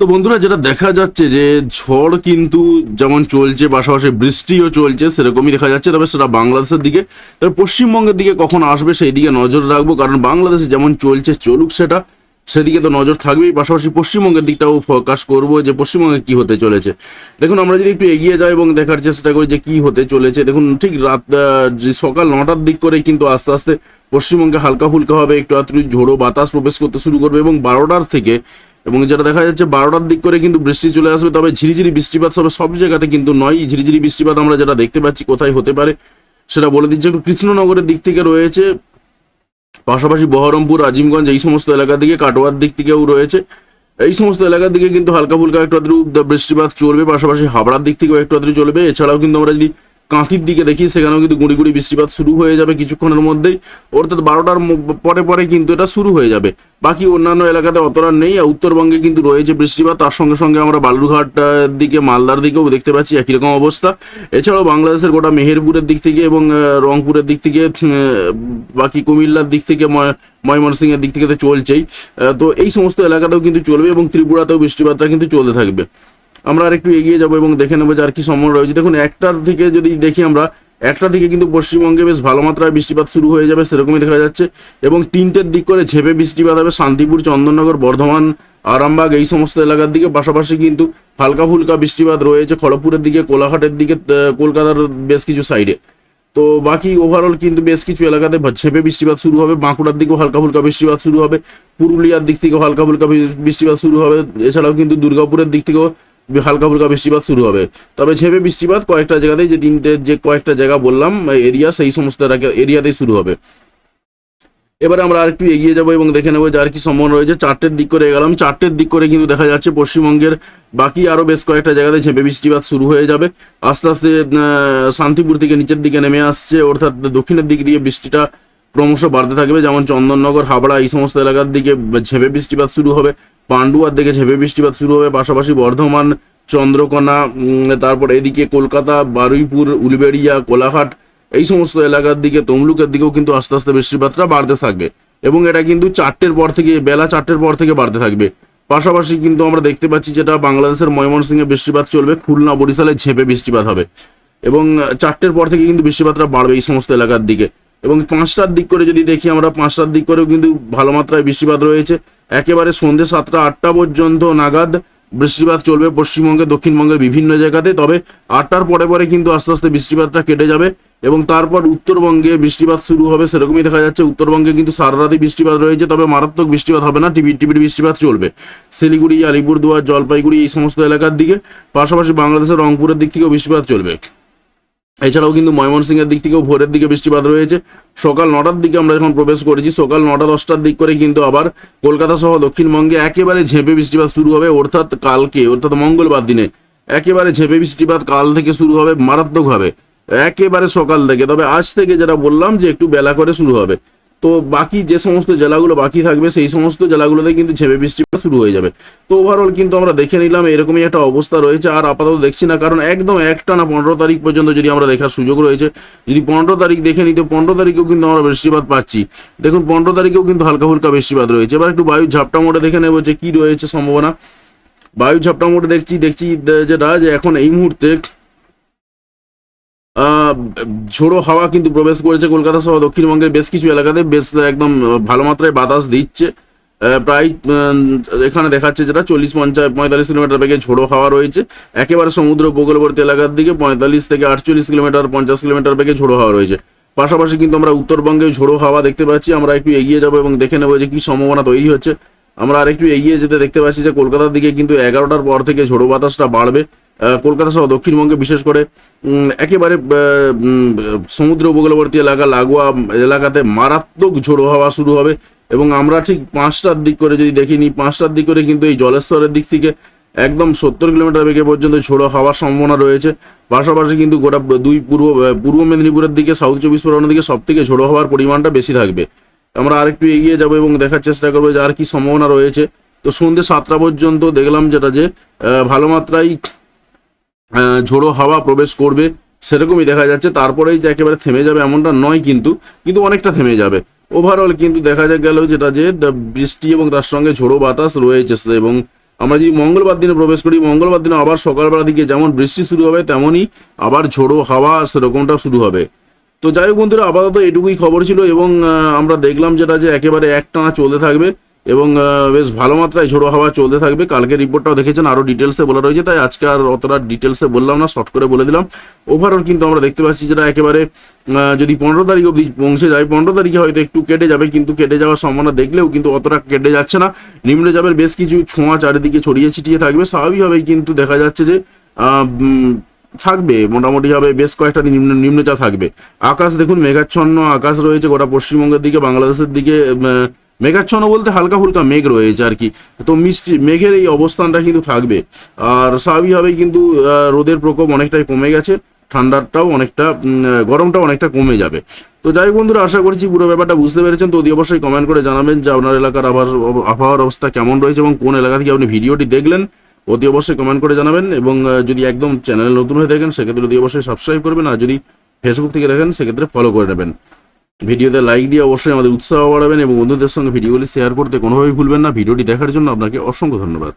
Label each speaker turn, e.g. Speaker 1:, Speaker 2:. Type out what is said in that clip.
Speaker 1: তো বন্ধুরা, যেটা দেখা যাচ্ছে যে ঝড় কিন্তু যেমন চলছে, পাশাপাশি বৃষ্টিও চলছে, সেরকমই দেখা যাচ্ছে। তবে সেটা বাংলাদেশের দিকে, তবে পশ্চিমবঙ্গের দিকে কখন আসবে সেই দিকে নজর রাখব, কারণ বাংলাদেশে যেমন চলছে, চলুক সেটা, সেদিকে তো নজর থাকবেই। পাশাপাশি পশ্চিমবঙ্গের দিকটাও ফোকাস করব যে পশ্চিমবঙ্গে কি হতে চলেছে। দেখুন, আমরা যদি একটু এগিয়ে যাই এবং দেখার চেষ্টা করি যে কি হতে চলেছে, দেখুন, ঠিক রাত সকাল নটার দিক করে কিন্তু আস্তে আস্তে পশ্চিমবঙ্গে হালকা ফুলকা হবে, একটু আত্রু ঝোড়ো বাতাস প্রবেশ করতে শুরু করবে এবং বারোটার থেকে এবং যেটা দেখা যাচ্ছে বারোটার দিক করে কিন্তু বৃষ্টি চলে আসবে, তবে ঝিরিঝিরি বৃষ্টিপাত হবে সব জায়গাতে কিন্তু নয়। ঝিরিঝিরি বৃষ্টিপাত আমরা যেটা দেখতে পাচ্ছি কোথায় হতে পারে সেটা বলে দিচ্ছে। একটু কৃষ্ণনগরের দিক থেকে রয়েছে, পাশাপাশি বহরমপুর, আজিমগঞ্জ, এই সমস্ত এলাকা দিকে, কাটোয়ার দিক থেকেও রয়েছে। এই সমস্ত এলাকার দিকে কিন্তু হালকা ফুলকা একটু আদ্রু বৃষ্টিপাত চলবে, পাশাপাশি হাবড়ার দিক থেকেও একটু আদ্রু চলবে। এছাড়াও কিন্তু আমরা যদি কাঁথির দিকে দেখি সেখানেও কিন্তু গুঁড়ি গুঁড়ি বৃষ্টিপাত শুরু হয়ে যাবে কিছুক্ষণের মধ্যেই। অর্থাৎ বারোটার পরে পরে কিন্তু এটা শুরু হয়ে যাবে। বাকি অন্যান্য এলাকাতে অতটা নেই উত্তরবঙ্গে কিন্তু রয়েছে বৃষ্টিপাত। তার সঙ্গে সঙ্গে আমরা বালুরঘাট দিকে, মালদার দিকেও দেখতে পাচ্ছি একই রকম অবস্থা। এছাড়াও বাংলাদেশের গোটা মেহেরপুরের দিক থেকে এবং রংপুরের দিক থেকে বাকি কুমিল্লার দিক থেকে, ময়- ময়মনসিংহের দিক থেকে তো চলছেই। তো এই সমস্ত এলাকাতেও কিন্তু চলবে এবং ত্রিপুরাতেও বৃষ্টিপাতটা কিন্তু চলতে থাকবে। আমরা আর একটু এগিয়ে যাব এবং দেখে নেব যে আর কি সম্ভাবনা রয়েছে। দেখুন, একটার থেকে যদি দেখি আমরা একটা থেকে কিন্তু পশ্চিমবঙ্গে বেশ ভালো মাত্রায় বৃষ্টিপাত শুরু হয়ে যাবে, সেরকমই দেখা যাচ্ছে। এবং তিনটের দিক করে ঝেপে বৃষ্টিপাত হবে, শান্তিপুর, চন্দননগর, বর্ধমান, আরামবাগ, এই সমস্ত এলাকার দিকে। পাশাপাশি কিন্তু হালকা ফুলকা বৃষ্টিপাত রয়েছে খড়গপুরের দিকে, কোলাঘাটের দিকে কলকাতার বেশ কিছু সাইডে। তো বাকি ওভারঅল কিন্তু বেশ কিছু এলাকাতে ঝেপে বৃষ্টিপাত শুরু হবে, বাঁকুড়ার দিকেও হালকা ফুলকা বৃষ্টিপাত শুরু হবে, পুরুলিয়ার দিক থেকেও হালকা ফুলকা বৃষ্টিপাত শুরু হবে। এছাড়াও কিন্তু দুর্গাপুরের দিক থেকেও হালকা ফুলকা বৃষ্টিপাত শুরু হবে। তবে ঝেপে বৃষ্টিপাত কয়েকটা জায়গাতেই যে তিনটে যে কয়েকটা জায়গা বললাম এরিয়া, সেই সমস্ত এরিয়াতেই শুরু হবে। এবারে আমরা আরেকটু এগিয়ে যাব এবং দেখে নেব যে আর কি সম্ভাবনা রয়েছে। চারটের দিক করে গেলাম। চারটের দিক করে কিন্তু দেখা যাচ্ছে পশ্চিমবঙ্গের বাকি আরও বেশ কয়েকটা জায়গাতে ঝেপে বৃষ্টিপাত শুরু হয়ে যাবে। আস্তে আস্তে শান্তিপুর থেকে নিচের দিকে নেমে আসছে। অর্থাৎ দক্ষিণের দিক দিয়ে বৃষ্টিটা ক্রমশ বাড়তে থাকবে, যেমন চন্দননগর, হাবড়া, এই সমস্ত এলাকার দিকে ঝেপে বৃষ্টিপাত শুরু হবে। পান্ডুয়ার দিকে ঝেপে বৃষ্টিপাত শুরু হবে, পাশাপাশি বর্ধমান, চন্দ্রকোনা তারপর এদিকে কলকাতা, বারুইপুর, উলবেড়িয়া, কোলাঘাট, এই সমস্ত এলাকার দিকে, তমলুকের দিকেও কিন্তু আস্তে আস্তে বৃষ্টিপাতটা বাড়তে থাকবে। এবং এটা কিন্তু চারটের পর থেকে, বেলা চারটের পর থেকে বাড়তে থাকবে। পাশাপাশি কিন্তু আমরা দেখতে পাচ্ছি যেটা বাংলাদেশের ময়মনসিংহে বৃষ্টিপাত চলবে, খুলনা, বরিশালে ঝেপে বৃষ্টিপাত হবে। এবং চারটের পর থেকে কিন্তু বৃষ্টিপাতটা বাড়বে এই সমস্ত এলাকার দিকে। এবং পাঁচটার দিক করে যদি দেখি আমরা, পাঁচটার দিক করেও কিন্তু ভালো মাত্রায় বৃষ্টিপাত রয়েছে। একেবারে সন্ধ্যে সাতটা, আটটা পর্যন্ত নাগাদ বৃষ্টিপাত চলবে পশ্চিমবঙ্গে, দক্ষিণবঙ্গের বিভিন্ন জায়গাতে। তবে আটটার পরে পরে কিন্তু আস্তে আস্তে বৃষ্টিপাতটা কেটে যাবে এবং তারপর উত্তরবঙ্গে বৃষ্টিপাত শুরু হবে, সেরকমই দেখা যাচ্ছে। উত্তরবঙ্গে কিন্তু সারা রাতে বৃষ্টিপাত রয়েছে, তবে মারাত্মক বৃষ্টিপাত হবে না টিভি টিভির বৃষ্টিপাত চলবে। শিলিগুড়ি, আলিপুরদুয়ার, জলপাইগুড়ি এই সমস্ত এলাকার দিকে, পাশাপাশি বাংলাদেশের রংপুরের দিক থেকেও বৃষ্টিপাত চলবে। এছাড়াও কিন্তু ময়মনসিংহের দিক থেকেও ভোরের দিকে বৃষ্টিপাত রয়েছে। সকাল নটার দিকে আমরা যখন প্রবেশ করেছি। সকাল নটা দশটার দিক করে কিন্তু আবার কলকাতা সহ দক্ষিণবঙ্গে একেবারে ঝেঁপে বৃষ্টিপাত শুরু হবে অর্থাৎ কালকে, অর্থাৎ মঙ্গলবার দিনে। একেবারে ঝেঁপে বৃষ্টিপাত কাল থেকে শুরু হবে, মারাত্মকভাবে। একেবারে সকাল থেকে। তবে আজ থেকে যেটা বললাম যে একটু বেলা করে শুরু হবে। তো বাকি যে সমস্ত জেলাগুলো বাকি থাকবে, সেই সমস্ত জেলাগুলোতে কিন্তু ঝেপে বৃষ্টিপাত শুরু হয়ে যাবে। তো ওভারঅল কিন্তু আমরা দেখে নিলাম, এরকমই একটা অবস্থা রয়েছে। আর আপাতত দেখছি না, কারণ একদম একটা না পনেরো তারিখ পর্যন্ত যদি আমরা দেখার সুযোগ রয়েছে, যদি পনেরো তারিখ দেখে নিতে, পনেরো তারিখেও কিন্তু আমরা বৃষ্টিপাত পাচ্ছি। দেখুন, পনেরো তারিখেও কিন্তু হালকা ফুলকা বৃষ্টিপাত রয়েছে। এবার একটু বায়ু ঝাপটা মোটে দেখে নেব যে কি রয়েছে সম্ভাবনা। বায়ু ঝাপটা মোটে দেখছি দেখছি যেটা যে, এখন এই মুহূর্তে ঝোড়ো হাওয়া কিন্তু প্রবেশ করেছে কলকাতা সহ দক্ষিণবঙ্গের বেশ কিছু এলাকাতে, বেশ একদম ভালো মাত্রায় বাতাস দিচ্ছে। প্রায় এখানে দেখাচ্ছে যেটা চল্লিশ পঞ্চাশ পঁয়তাল্লিশ কিলোমিটার বেগে ঝোড়ো হাওয়া রয়েছে। একেবারে সমুদ্র উপকূলবর্তী এলাকার দিকে পঁয়তাল্লিশ থেকে আটচল্লিশ কিলোমিটার, পঞ্চাশ কিলোমিটার বেগে ঝোড়ো হাওয়া রয়েছে। পাশাপাশি কিন্তু আমরা উত্তরবঙ্গে ঝোড়ো হাওয়া দেখতে পাচ্ছি। আমরা একটু এগিয়ে যাব এবং দেখে নেব যে কি সম্ভাবনা তৈরি হচ্ছে। আমরা আরেকটু এগিয়ে যেতে দেখতে পাচ্ছি যে কলকাতার দিকে কিন্তু এগারোটার পর থেকে ঝোড়ো বাতাসটা বাড়বে। কলকাতা সহ দক্ষিণবঙ্গে বিশেষ করে একেবারে সমুদ্র উপকূলবর্তী এলাকা, লাগোয়া এলাকাতে মারাত্মক ঝোড়ো হাওয়া শুরু হবে এবং আমরা ঠিক পাঁচটার দিক করে যদি দেখি দেখিনি, পাঁচটার দিক করে কিন্তু এই জলেশ্বরের দিক থেকে একদম সত্তর কিলোমিটার বেগে পর্যন্ত ঝোড়ো হওয়ার সম্ভাবনা রয়েছে। পাশাপাশি কিন্তু গোটা দুই পূর্ব পূর্ব মেদিনীপুরের দিকে সাউথ চব্বিশ পরগনার দিকে সব থেকে ঝোড়ো হওয়ার পরিমাণটা বেশি থাকবে। আমরা আরেকটু এগিয়ে যাব এবং দেখার চেষ্টা করব যে আর কি সম্ভাবনা রয়েছে। তো সন্ধ্যে সাতটা পর্যন্ত দেখলাম যেটা যে ভালো মাত্রায় ঝোড়ো হাওয়া প্রবেশ করবে, সেরকমই দেখা যাচ্ছে। তারপরেই যে একেবারে থেমে যাবে এমনটা নয় কিন্তু কিন্তু অনেকটা থেমে যাবে। ওভারঅল কিন্তু দেখা যা গেল যেটা যে বৃষ্টি এবং তার সঙ্গে ঝোড়ো বাতাস রয়েছে। এবং আমরা যদি মঙ্গলবার দিনে প্রবেশ করি, মঙ্গলবার দিনে আবার সকালবেলা দিকে যেমন বৃষ্টি শুরু হবে, তেমনই আবার ঝোড়ো হাওয়া সেরকমটা শুরু হবে। তো যাই হোক বন্ধুরা, আপাতত এটুকুই খবর ছিল এবং আমরা দেখলাম যেটা যে একেবারে একটানা চলতে থাকবে। এবং বেশ ভালো মাত্রায় ঝোড়ো হাওয়া চলতে থাকবে। কালকে রিপোর্টটাও দেখেছেন আরও ডিটেলসে বলা রয়েছে, তাই আজকে আর অতটা ডিটেলসে বললাম না শর্ট করে বলে দিলাম। ওভারঅল কিন্তু আমরা দেখতে পাচ্ছি যেটা একেবারে যদি পনেরো তারিখ অবধি পৌঁছে যায়, পনেরো তারিখে হয়তো একটু কেটে যাবে, কিন্তু কেটে যাওয়ার সম্ভাবনা দেখলেও কিন্তু অতটা কেটে যাচ্ছে না। নিম্নচাপের বেশ কিছু ছোঁয়া চারিদিকে ছড়িয়ে ছিটিয়ে থাকবে। স্বাভাবিকভাবেই কিন্তু দেখা যাচ্ছে যে থাকবে, মোটামুটি হবে বেশ কয়েকটা দিন নিম্ন থাকবে। আকাশ দেখুন, মেঘাচ্ছন্ন আকাশ রয়েছে গোটা পশ্চিমবঙ্গের দিকে, বাংলাদেশের দিকে মেঘাচ্ছন্ন বলতে হালকা ফুলকা মেঘ রয়েছে আর কি। তো মিষ্টি, মেঘের এই অবস্থানটা কিন্তু থাকবে। আর স্বাভাবিকভাবেই কিন্তু রোদের প্রকোপ অনেকটাই কমে গেছে। ঠান্ডাটাও অনেকটা গরমটাও অনেকটা কমে যাবে। তো যাই বন্ধুরা, আশা করছি পুরো ব্যাপারটা বুঝতে পেরেছেন। তো অতি অবশ্যই কমেন্ট করে জানাবেন যে আপনার এলাকার আবার আবহাওয়ার অবস্থা কেমন রয়েছে এবং কোন এলাকা থেকে আপনি ভিডিওটি দেখলেন। অতি অবশ্যই কমেন্ট করে জানাবেন এবং যদি একদম চ্যানেল নতুন হয়ে থাকেন, সেক্ষেত্রে অতি অবশ্যই সাবস্ক্রাইব করবেন। আর যদি ফেসবুক থেকে দেখেন, সেক্ষেত্রে ফলো করে নেবেন। ভিডিওতে লাইক দিয়ে অবশ্যই আমাদের উৎসাহ বাড়াবেন এবং বন্ধুদের সঙ্গে ভিডিওগুলি শেয়ার করতে কোনোভাবেই ভুলবেন না। ভিডিওটি দেখার জন্য আপনাকে অসংখ্য ধন্যবাদ।